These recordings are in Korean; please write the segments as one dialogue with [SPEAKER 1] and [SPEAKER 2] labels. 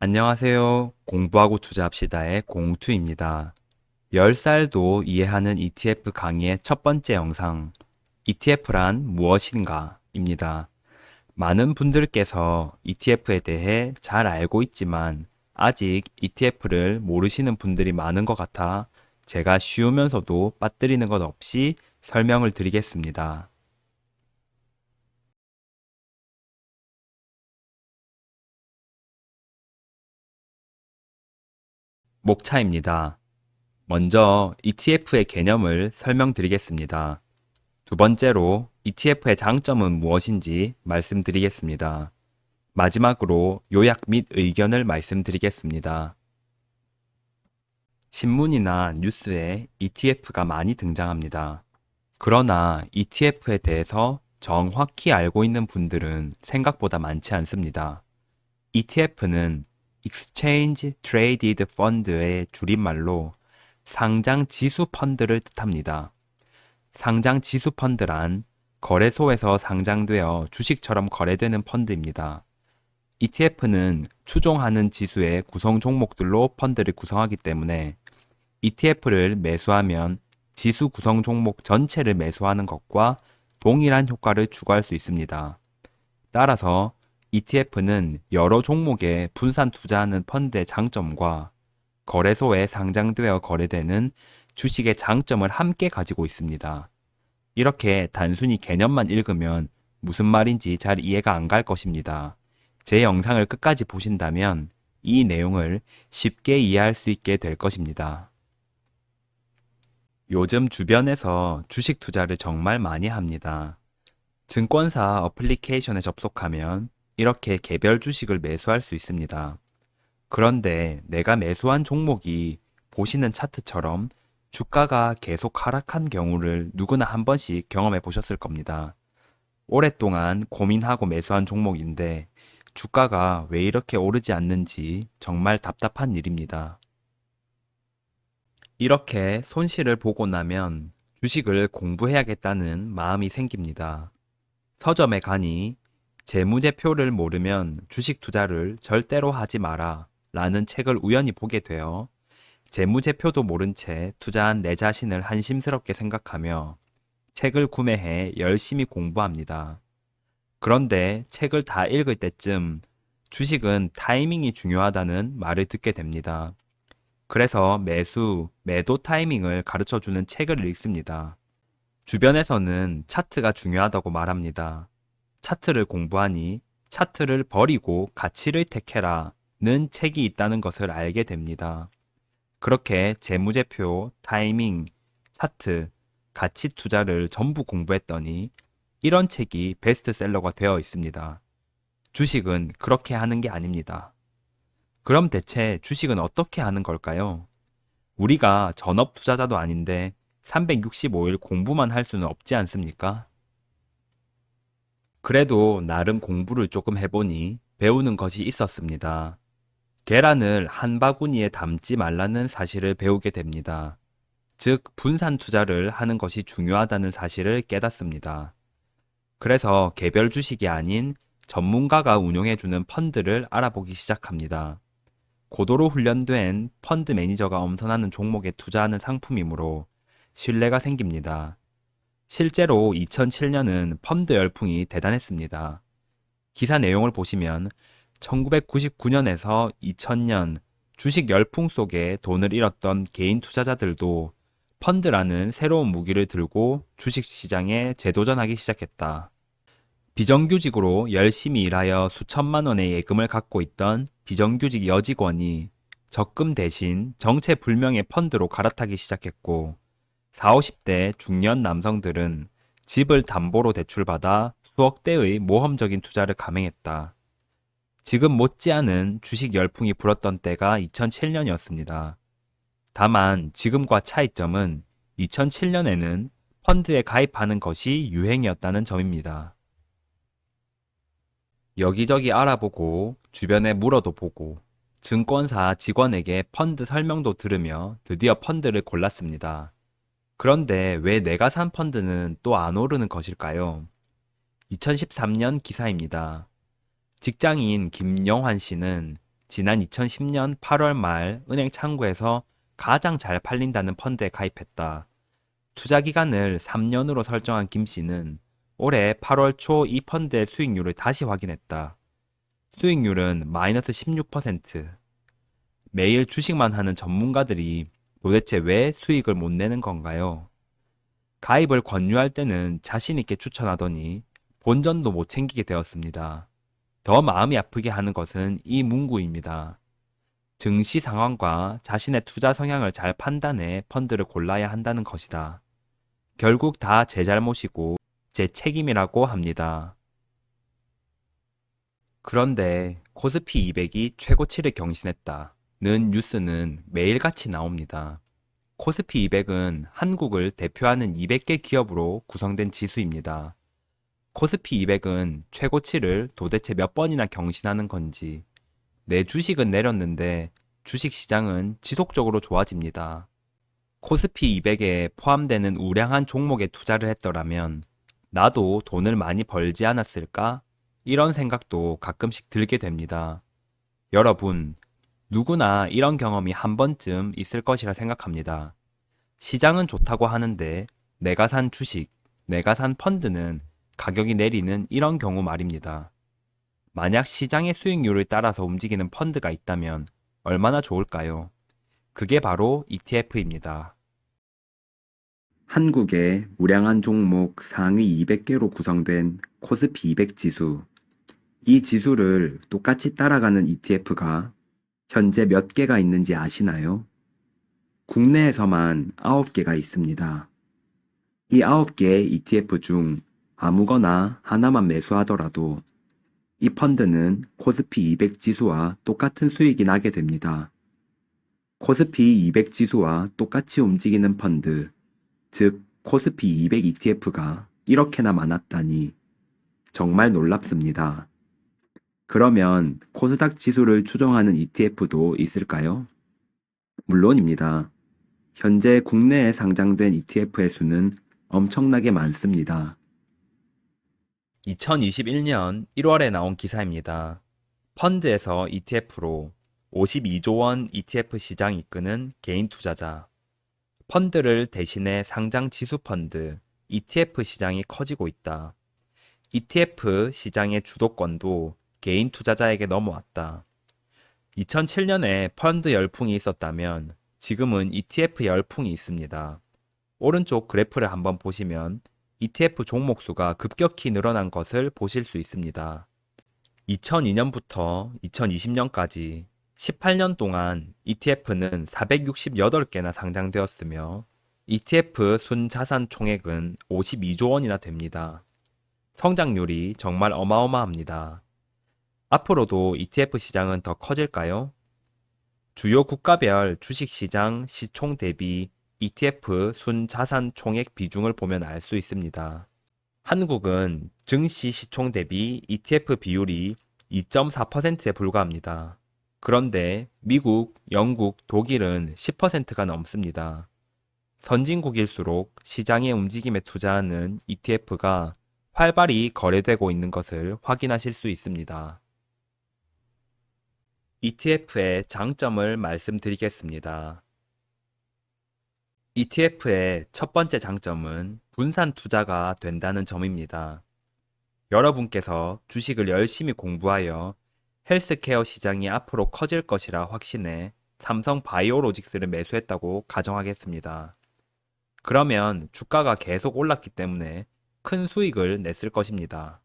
[SPEAKER 1] 안녕하세요. 공부하고 투자합시다의 공투입니다. 10살도 이해하는 ETF 강의의 첫 번째 영상, ETF란 무엇인가? 입니다. 많은 분들께서 ETF에 대해 잘 알고 있지만 아직 ETF를 모르시는 분들이 많은 것 같아 제가 쉬우면서도 빠뜨리는 것 없이 설명을 드리겠습니다. 목차입니다. 먼저 ETF의 개념을 설명드리겠습니다. 두 번째로 ETF의 장점은 무엇인지 말씀드리겠습니다. 마지막으로 요약 및 의견을 말씀드리겠습니다. 신문이나 뉴스에 ETF가 많이 등장합니다. 그러나 ETF에 대해서 정확히 알고 있는 분들은 생각보다 많지 않습니다. ETF는 Exchange Traded Fund의 줄임말로 상장 지수 펀드를 뜻합니다. 상장 지수 펀드란 거래소에서 상장되어 주식처럼 거래되는 펀드입니다. ETF는 추종하는 지수의 구성 종목들로 펀드를 구성하기 때문에 ETF를 매수하면 지수 구성 종목 전체를 매수하는 것과 동일한 효과를 추구할 수 있습니다. 따라서 ETF는 여러 종목에 분산 투자하는 펀드의 장점과 거래소에 상장되어 거래되는 주식의 장점을 함께 가지고 있습니다. 이렇게 단순히 개념만 읽으면 무슨 말인지 잘 이해가 안 갈 것입니다. 제 영상을 끝까지 보신다면 이 내용을 쉽게 이해할 수 있게 될 것입니다. 요즘 주변에서 주식 투자를 정말 많이 합니다. 증권사 어플리케이션에 접속하면 이렇게 개별 주식을 매수할 수 있습니다. 그런데 내가 매수한 종목이 보시는 차트처럼 주가가 계속 하락한 경우를 누구나 한 번씩 경험해 보셨을 겁니다. 오랫동안 고민하고 매수한 종목인데 주가가 왜 이렇게 오르지 않는지 정말 답답한 일입니다. 이렇게 손실을 보고 나면 주식을 공부해야겠다는 마음이 생깁니다. 서점에 가니 재무제표를 모르면 주식 투자를 절대로 하지 마라 라는 책을 우연히 보게 되어 재무제표도 모른 채 투자한 내 자신을 한심스럽게 생각하며 책을 구매해 열심히 공부합니다. 그런데 책을 다 읽을 때쯤 주식은 타이밍이 중요하다는 말을 듣게 됩니다. 그래서 매수, 매도 타이밍을 가르쳐 주는 책을 읽습니다. 주변에서는 차트가 중요하다고 말합니다. 차트를 공부하니 차트를 버리고 가치를 택해라 는 책이 있다는 것을 알게 됩니다. 그렇게 재무제표, 타이밍, 차트, 가치 투자를 전부 공부했더니 이런 책이 베스트셀러가 되어 있습니다. 주식은 그렇게 하는 게 아닙니다. 그럼 대체 주식은 어떻게 하는 걸까요? 우리가 전업 투자자도 아닌데 365일 공부만 할 수는 없지 않습니까? 그래도 나름 공부를 조금 해보니 배우는 것이 있었습니다. 계란을 한 바구니에 담지 말라는 사실을 배우게 됩니다. 즉, 분산 투자를 하는 것이 중요하다는 사실을 깨닫습니다. 그래서 개별 주식이 아닌 전문가가 운용해주는 펀드를 알아보기 시작합니다. 고도로 훈련된 펀드 매니저가 엄선하는 종목에 투자하는 상품이므로 신뢰가 생깁니다. 실제로 2007년은 펀드 열풍이 대단했습니다. 기사 내용을 보시면 1999년에서 2000년 주식 열풍 속에 돈을 잃었던 개인 투자자들도 펀드라는 새로운 무기를 들고 주식 시장에 재도전하기 시작했다. 비정규직으로 열심히 일하여 수천만 원의 예금을 갖고 있던 비정규직 여직원이 적금 대신 정체불명의 펀드로 갈아타기 시작했고 40, 50대 중년 남성들은 집을 담보로 대출받아 수억 대의 모험적인 투자를 감행했다. 지금 못지않은 주식 열풍이 불었던 때가 2007년이었습니다. 다만 지금과 차이점은 2007년에는 펀드에 가입하는 것이 유행이었다는 점입니다. 여기저기 알아보고 주변에 물어도 보고 증권사 직원에게 펀드 설명도 들으며 드디어 펀드를 골랐습니다. 그런데 왜 내가 산 펀드는 또 안 오르는 것일까요? 2013년 기사입니다. 직장인 김영환 씨는 지난 2010년 8월 말 은행 창구에서 가장 잘 팔린다는 펀드에 가입했다. 투자 기간을 3년으로 설정한 김 씨는 올해 8월 초 이 펀드의 수익률을 다시 확인했다. 수익률은 마이너스 16%. 매일 주식만 하는 전문가들이 도대체 왜 수익을 못 내는 건가요? 가입을 권유할 때는 자신있게 추천하더니 본전도 못 챙기게 되었습니다. 더 마음이 아프게 하는 것은 이 문구입니다. 증시 상황과 자신의 투자 성향을 잘 판단해 펀드를 골라야 한다는 것이다. 결국 다 제 잘못이고 제 책임이라고 합니다. 그런데 코스피 200이 최고치를 경신했다. 는 뉴스는 매일같이 나옵니다. 코스피 200은 한국을 대표하는 200개 기업으로 구성된 지수입니다. 코스피 200은 최고치를 도대체 몇 번이나 경신하는 건지, 내 주식은 내렸는데 주식 시장은 지속적으로 좋아집니다. 코스피 200에 포함되는 우량한 종목에 투자를 했더라면 나도 돈을 많이 벌지 않았을까? 이런 생각도 가끔씩 들게 됩니다. 여러분, 누구나 이런 경험이 한 번쯤 있을 것이라 생각합니다. 시장은 좋다고 하는데 내가 산 주식, 내가 산 펀드는 가격이 내리는 이런 경우 말입니다. 만약 시장의 수익률을 따라서 움직이는 펀드가 있다면 얼마나 좋을까요? 그게 바로 ETF입니다. 한국의 우량한 종목 상위 200개로 구성된 코스피 200 지수. 이 지수를 똑같이 따라가는 ETF가 현재 몇 개가 있는지 아시나요? 국내에서만 9개가 있습니다. 이 9개의 ETF 중 아무거나 하나만 매수하더라도 이 펀드는 코스피 200 지수와 똑같은 수익이 나게 됩니다. 코스피 200 지수와 똑같이 움직이는 펀드, 즉 코스피 200 ETF가 이렇게나 많았다니 정말 놀랍습니다. 그러면 코스닥 지수를 추정하는 ETF도 있을까요? 물론입니다. 현재 국내에 상장된 ETF의 수는 엄청나게 많습니다. 2021년 1월에 나온 기사입니다. 펀드에서 ETF로 52조 원 ETF 시장 이끄는 개인 투자자. 펀드를 대신해 상장 지수 펀드 ETF 시장이 커지고 있다. ETF 시장의 주도권도 개인 투자자에게 넘어왔다. 2007년에 펀드 열풍이 있었다면 지금은 ETF 열풍이 있습니다. 오른쪽 그래프를 한번 보시면 ETF 종목 수가 급격히 늘어난 것을 보실 수 있습니다. 2002년부터 2020년까지 18년 동안 ETF는 468개나 상장되었으며 ETF 순 자산 총액은 52조 원이나 됩니다. 성장률이 정말 어마어마합니다. 앞으로도 ETF 시장은 더 커질까요? 주요 국가별 주식시장 시총 대비 ETF 순 자산 총액 비중을 보면 알 수 있습니다. 한국은 증시 시총 대비 ETF 비율이 2.4%에 불과합니다. 그런데 미국, 영국, 독일은 10%가 넘습니다. 선진국일수록 시장의 움직임에 투자하는 ETF가 활발히 거래되고 있는 것을 확인하실 수 있습니다. ETF의 장점을 말씀드리겠습니다. ETF의 첫 번째 장점은 분산 투자가 된다는 점입니다. 여러분께서 주식을 열심히 공부하여 헬스케어 시장이 앞으로 커질 것이라 확신해 삼성 바이오로직스를 매수했다고 가정하겠습니다. 그러면 주가가 계속 올랐기 때문에 큰 수익을 냈을 것입니다.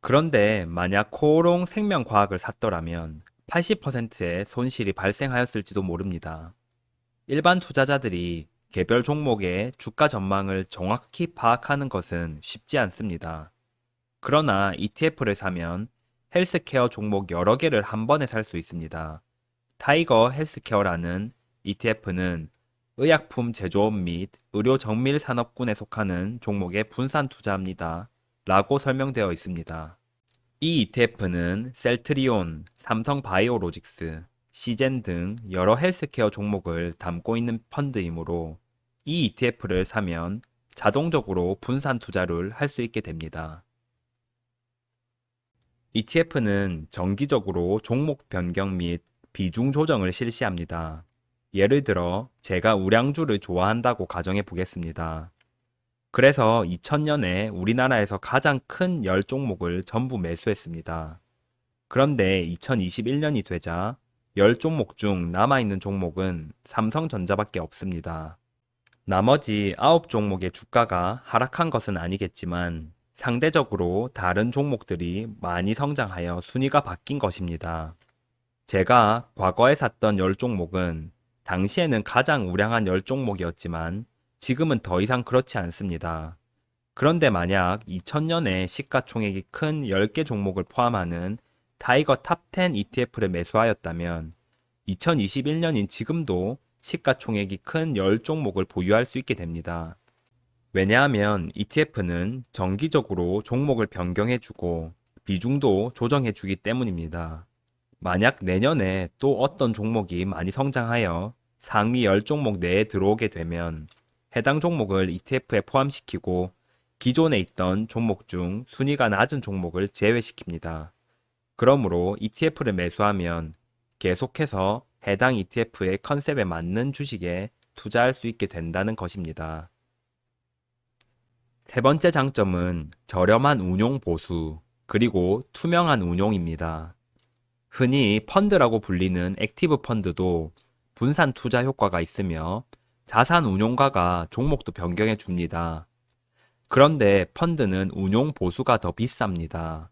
[SPEAKER 1] 그런데 만약 코오롱 생명과학을 샀더라면 80%의 손실이 발생하였을지도 모릅니다. 일반 투자자들이 개별 종목의 주가 전망을 정확히 파악하는 것은 쉽지 않습니다. 그러나 ETF를 사면 헬스케어 종목 여러 개를 한 번에 살 수 있습니다. 타이거 헬스케어라는 ETF는 의약품 제조업 및 의료 정밀 산업군에 속하는 종목에 분산 투자합니다. 라고 설명되어 있습니다. 이 ETF는 셀트리온, 삼성 바이오로직스, 시젠 등 여러 헬스케어 종목을 담고 있는 펀드이므로 이 ETF를 사면 자동적으로 분산 투자를 할 수 있게 됩니다. ETF는 정기적으로 종목 변경 및 비중 조정을 실시합니다. 예를 들어 제가 우량주를 좋아한다고 가정해 보겠습니다. 그래서 2000년에 우리나라에서 가장 큰 10종목을 전부 매수했습니다. 그런데 2021년이 되자 10종목 중 남아있는 종목은 삼성전자밖에 없습니다. 나머지 9종목의 주가가 하락한 것은 아니겠지만 상대적으로 다른 종목들이 많이 성장하여 순위가 바뀐 것입니다. 제가 과거에 샀던 10종목은 당시에는 가장 우량한 10종목이었지만 지금은 더 이상 그렇지 않습니다. 그런데 만약 2000년에 시가총액이 큰 10개 종목을 포함하는 타이거 탑10 ETF를 매수하였다면 2021년인 지금도 시가총액이 큰 10종목을 보유할 수 있게 됩니다. 왜냐하면 ETF는 정기적으로 종목을 변경해주고 비중도 조정해주기 때문입니다. 만약 내년에 또 어떤 종목이 많이 성장하여 상위 10종목 내에 들어오게 되면 해당 종목을 ETF에 포함시키고 기존에 있던 종목 중 순위가 낮은 종목을 제외시킵니다. 그러므로 ETF를 매수하면 계속해서 해당 ETF의 컨셉에 맞는 주식에 투자할 수 있게 된다는 것입니다. 세 번째 장점은 저렴한 운용 보수, 그리고 투명한 운용입니다. 흔히 펀드라고 불리는 액티브 펀드도 분산 투자 효과가 있으며 자산 운용가가 종목도 변경해 줍니다. 그런데 펀드는 운용 보수가 더 비쌉니다.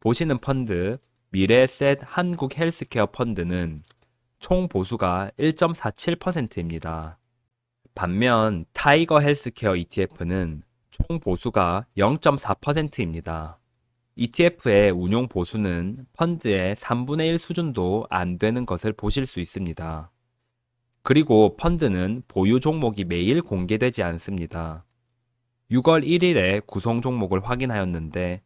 [SPEAKER 1] 보시는 펀드 미래에셋 한국 헬스케어 펀드는 총 보수가 1.47%입니다. 반면 타이거 헬스케어 ETF는 총 보수가 0.4%입니다. ETF의 운용 보수는 펀드의 3분의 1 수준도 안 되는 것을 보실 수 있습니다. 그리고 펀드는 보유 종목이 매일 공개되지 않습니다. 6월 1일에 구성 종목을 확인하였는데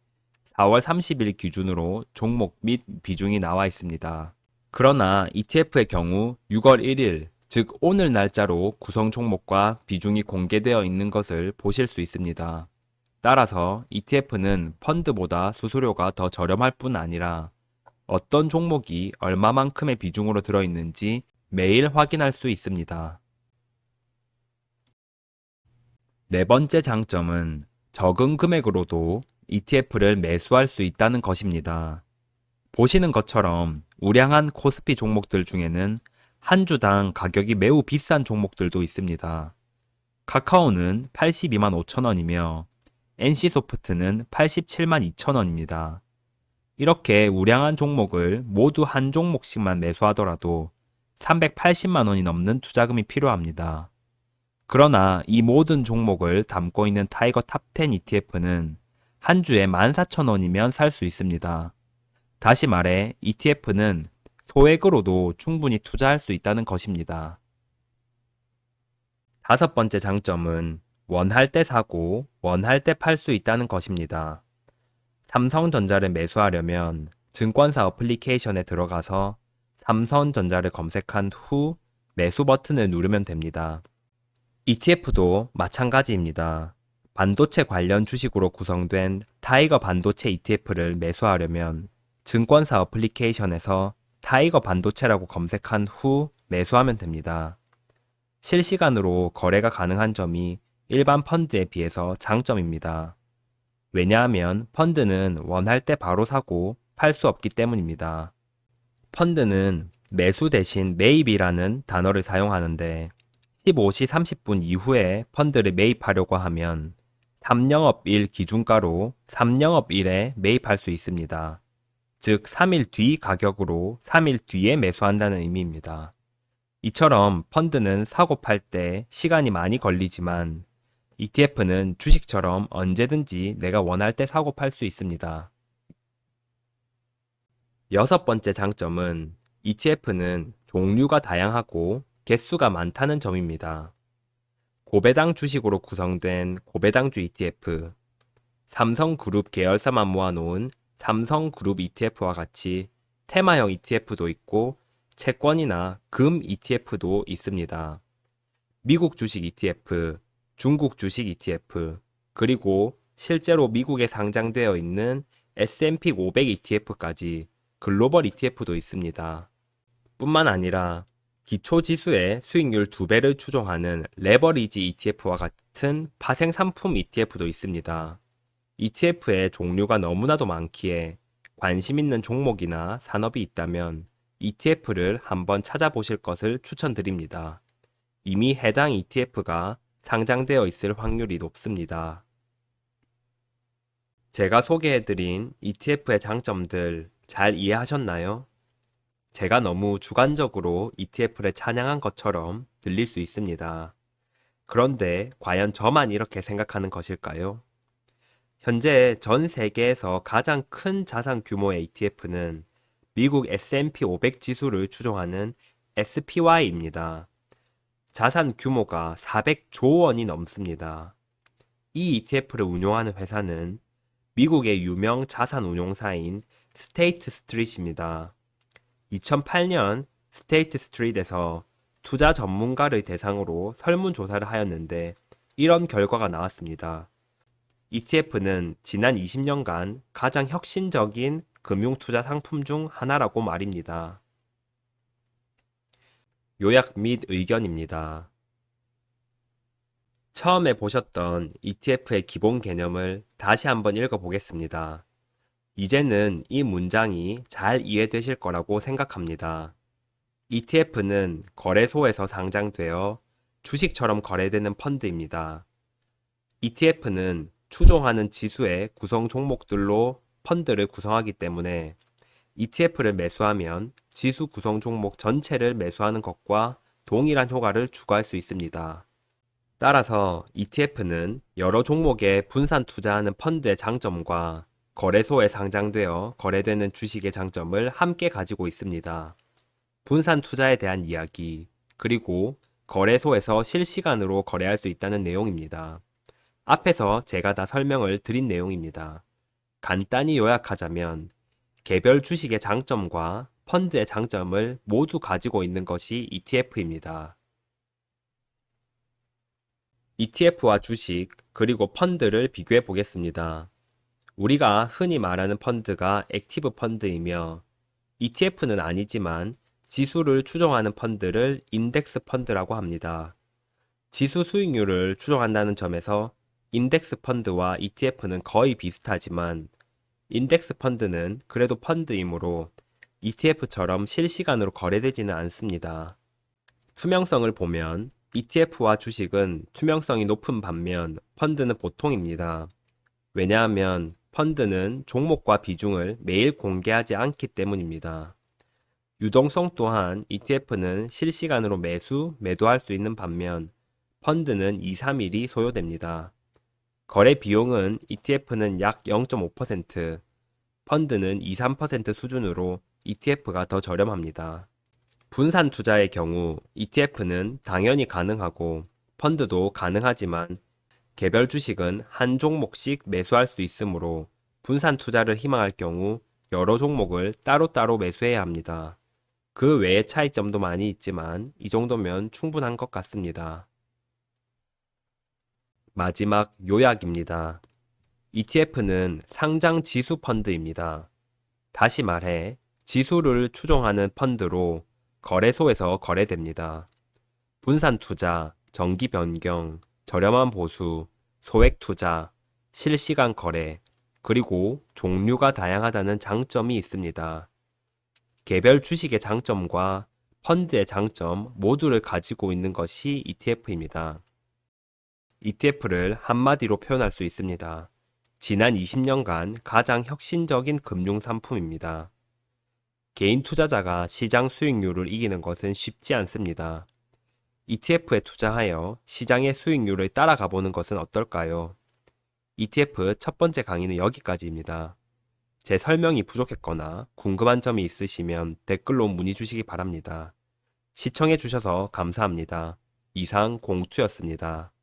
[SPEAKER 1] 4월 30일 기준으로 종목 및 비중이 나와 있습니다. 그러나 ETF의 경우 6월 1일, 즉 오늘 날짜로 구성 종목과 비중이 공개되어 있는 것을 보실 수 있습니다. 따라서 ETF는 펀드보다 수수료가 더 저렴할 뿐 아니라 어떤 종목이 얼마만큼의 비중으로 들어있는지 매일 확인할 수 있습니다. 네 번째 장점은 적은 금액으로도 ETF를 매수할 수 있다는 것입니다. 보시는 것처럼 우량한 코스피 종목들 중에는 한 주당 가격이 매우 비싼 종목들도 있습니다. 카카오는 82만 5천 원이며 NC소프트는 87만 2천 원입니다. 이렇게 우량한 종목을 모두 한 종목씩만 매수하더라도 380만 원이 넘는 투자금이 필요합니다. 그러나 이 모든 종목을 담고 있는 타이거 탑10 ETF는 한 주에 14,000원이면 살 수 있습니다. 다시 말해 ETF는 소액으로도 충분히 투자할 수 있다는 것입니다. 다섯 번째 장점은 원할 때 사고 원할 때 팔 수 있다는 것입니다. 삼성전자를 매수하려면 증권사 어플리케이션에 들어가서 삼성전자를 검색한 후 매수 버튼을 누르면 됩니다. ETF도 마찬가지입니다. 반도체 관련 주식으로 구성된 타이거 반도체 ETF를 매수하려면 증권사 어플리케이션에서 타이거 반도체라고 검색한 후 매수하면 됩니다. 실시간으로 거래가 가능한 점이 일반 펀드에 비해서 장점입니다. 왜냐하면 펀드는 원할 때 바로 사고 팔 수 없기 때문입니다. 펀드는 매수 대신 매입이라는 단어를 사용하는데 15시 30분 이후에 펀드를 매입하려고 하면 3영업일 기준가로 3영업일에 매입할 수 있습니다. 즉 3일 뒤 가격으로 3일 뒤에 매수한다는 의미입니다. 이처럼 펀드는 사고 팔 때 시간이 많이 걸리지만 ETF는 주식처럼 언제든지 내가 원할 때 사고 팔 수 있습니다. 여섯 번째 장점은 ETF는 종류가 다양하고 개수가 많다는 점입니다. 고배당 주식으로 구성된 고배당주 ETF, 삼성그룹 계열사만 모아놓은 삼성그룹 ETF와 같이 테마형 ETF도 있고 채권이나 금 ETF도 있습니다. 미국 주식 ETF, 중국 주식 ETF, 그리고 실제로 미국에 상장되어 있는 S&P 500 ETF까지 글로벌 ETF도 있습니다. 뿐만 아니라 기초 지수의 수익률 2배를 추종하는 레버리지 ETF와 같은 파생 상품 ETF도 있습니다. ETF의 종류가 너무나도 많기에 관심 있는 종목이나 산업이 있다면 ETF를 한번 찾아보실 것을 추천드립니다. 이미 해당 ETF가 상장되어 있을 확률이 높습니다. 제가 소개해드린 ETF의 장점들 잘 이해하셨나요? 제가 너무 주관적으로 ETF를 찬양한 것처럼 들릴 수 있습니다. 그런데 과연 저만 이렇게 생각하는 것일까요? 현재 전 세계에서 가장 큰 자산 규모의 ETF는 미국 S&P 500 지수를 추종하는 SPY입니다. 자산 규모가 400조 원이 넘습니다. 이 ETF를 운용하는 회사는 미국의 유명 자산 운용사인 스테이트 스트릿입니다. 2008년 스테이트 스트릿에서 투자 전문가를 대상으로 설문조사를 하였는데 이런 결과가 나왔습니다. ETF는 지난 20년간 가장 혁신적인 금융 투자 상품 중 하나라고 말입니다. 요약 및 의견입니다. 처음에 보셨던 ETF의 기본 개념을 다시 한번 읽어보겠습니다. 이제는 이 문장이 잘 이해되실 거라고 생각합니다. ETF는 거래소에서 상장되어 주식처럼 거래되는 펀드입니다. ETF는 추종하는 지수의 구성 종목들로 펀드를 구성하기 때문에 ETF를 매수하면 지수 구성 종목 전체를 매수하는 것과 동일한 효과를 추구할 수 있습니다. 따라서 ETF는 여러 종목에 분산 투자하는 펀드의 장점과 거래소에 상장되어 거래되는 주식의 장점을 함께 가지고 있습니다. 분산 투자에 대한 이야기, 그리고 거래소에서 실시간으로 거래할 수 있다는 내용입니다. 앞에서 제가 다 설명을 드린 내용입니다. 간단히 요약하자면 개별 주식의 장점과 펀드의 장점을 모두 가지고 있는 것이 ETF입니다. ETF와 주식 그리고 펀드를 비교해 보겠습니다. 우리가 흔히 말하는 펀드가 액티브 펀드이며 ETF는 아니지만 지수를 추종하는 펀드를 인덱스 펀드라고 합니다. 지수 수익률을 추종한다는 점에서 인덱스 펀드와 ETF는 거의 비슷하지만 인덱스 펀드는 그래도 펀드이므로 ETF처럼 실시간으로 거래되지는 않습니다. 투명성을 보면 ETF와 주식은 투명성이 높은 반면 펀드는 보통입니다. 왜냐하면 펀드는 종목과 비중을 매일 공개하지 않기 때문입니다. 유동성 또한 ETF는 실시간으로 매수, 매도할 수 있는 반면 펀드는 2, 3일이 소요됩니다. 거래 비용은 ETF는 약 0.5%, 펀드는 2, 3% 수준으로 ETF가 더 저렴합니다. 분산 투자의 경우 ETF는 당연히 가능하고 펀드도 가능하지만 개별 주식은 한 종목씩 매수할 수 있으므로 분산 투자를 희망할 경우 여러 종목을 따로따로 매수해야 합니다. 그 외의 차이점도 많이 있지만 이 정도면 충분한 것 같습니다. 마지막 요약입니다. ETF는 상장 지수 펀드입니다. 다시 말해, 지수를 추종하는 펀드로 거래소에서 거래됩니다. 분산 투자, 정기 변경, 저렴한 보수, 소액 투자, 실시간 거래, 그리고 종류가 다양하다는 장점이 있습니다. 개별 주식의 장점과 펀드의 장점 모두를 가지고 있는 것이 ETF입니다. ETF를 한마디로 표현할 수 있습니다. 지난 20년간 가장 혁신적인 금융 상품입니다. 개인 투자자가 시장 수익률을 이기는 것은 쉽지 않습니다. ETF에 투자하여 시장의 수익률을 따라가 보는 것은 어떨까요? ETF 첫 번째 강의는 여기까지입니다. 제 설명이 부족했거나 궁금한 점이 있으시면 댓글로 문의 주시기 바랍니다. 시청해 주셔서 감사합니다. 이상 공투였습니다.